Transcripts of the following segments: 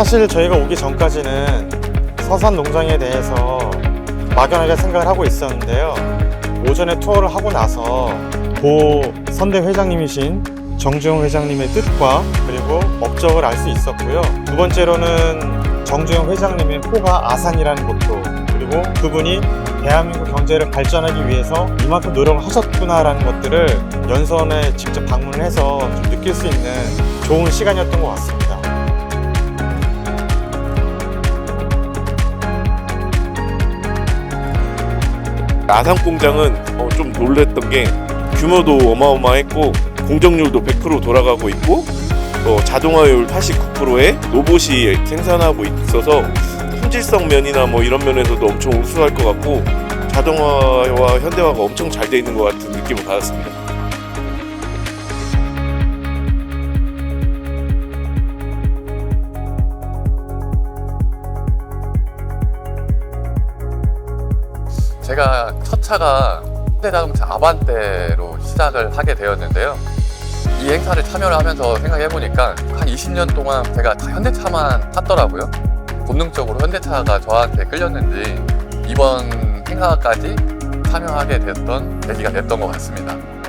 사실 저희가 오기 전까지는 서산 농장에 대해서 막연하게 생각을 하고 있었는데요. 오전에 투어를 하고 나서 고 선대 회장님이신 정주영 회장님의 뜻과 그리고 업적을 알 수 있었고요. 두 번째로는 정주영 회장님의 호가 아산이라는 곳도 그리고 그분이 대한민국 경제를 발전하기 위해서 이만큼 노력을 하셨구나라는 것들을 연선에 직접 방문을 해서 좀 느낄 수 있는 좋은 시간이었던 것 같습니다. 아산 공장은 어, 좀 놀랬던 게 규모도 어마어마했고 공정률도 100% 돌아가고 있고 어, 자동화율 89%에 로봇이 생산하고 있어서 품질성 면이나 뭐 이런 면에서도 엄청 우수할 것 같고 자동화와 현대화가 엄청 잘 돼 있는 것 같은 느낌을 받았습니다. 제가 첫 차가 현대자동차 아반떼로 시작을 하게 되었는데요. 이 행사를 참여를 하면서 생각해 보니까 한 20년 동안 제가 다 현대차만 탔더라고요. 본능적으로 현대차가 저한테 끌렸는지 이번 행사까지 참여하게 됐던 계기가 됐던 것 같습니다.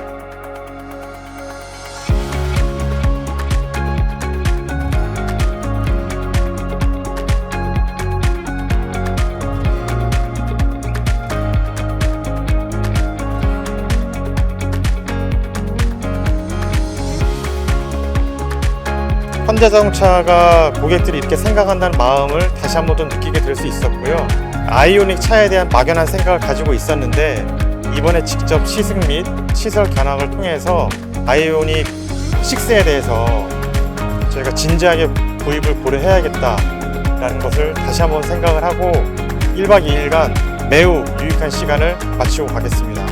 현대자동차가 고객들이 이렇게 생각한다는 마음을 다시 한 번 더 느끼게 될 수 있었고요. 아이오닉 차에 대한 막연한 생각을 가지고 있었는데 이번에 직접 시승 및 시설 견학을 통해서 아이오닉 6에 대해서 저희가 진지하게 구입을 고려해야겠다라는 것을 다시 한번 생각을 하고 1박 2일간 매우 유익한 시간을 마치고 가겠습니다.